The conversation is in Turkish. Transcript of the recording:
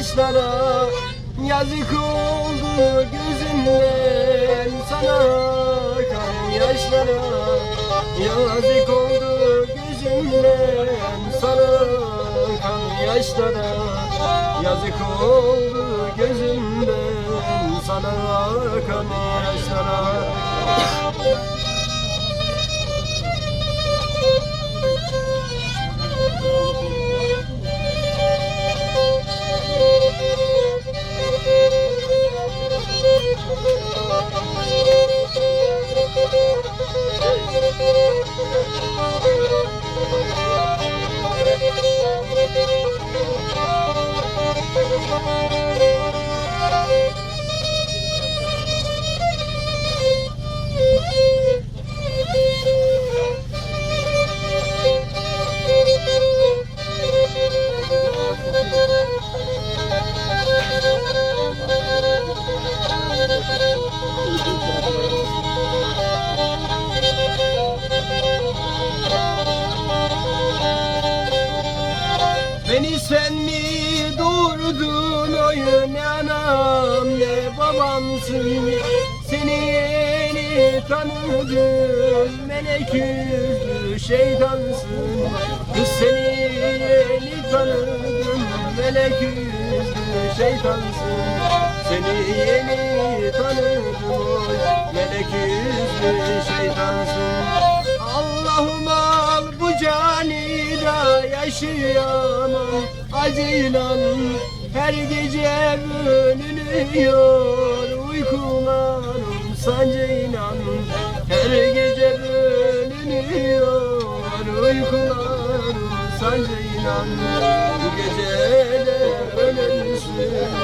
taşlara Yazık oldu gözümden sana kan yaşlara. Yazık oldu gözümden sana kan yaşlara. Yazık oldu gözümden sana kan yaşlara Beni sen mi doğurdun oy ne ne babamsın? Seni yeni tanıdım. Melek yüzlü şeytansın. Kız seni yeni tanıdım. Melek yüzlü şeytansın. Seni yeni tanıdım. Oy melek yüzlü şeytansın. Allah'ım al bu canida yaşayamam. Acıyla Her gece bölünüyor. Uykularım sancıyla Her gece bölünüyor. Uykularım sancıyla Bu gece de bölünsün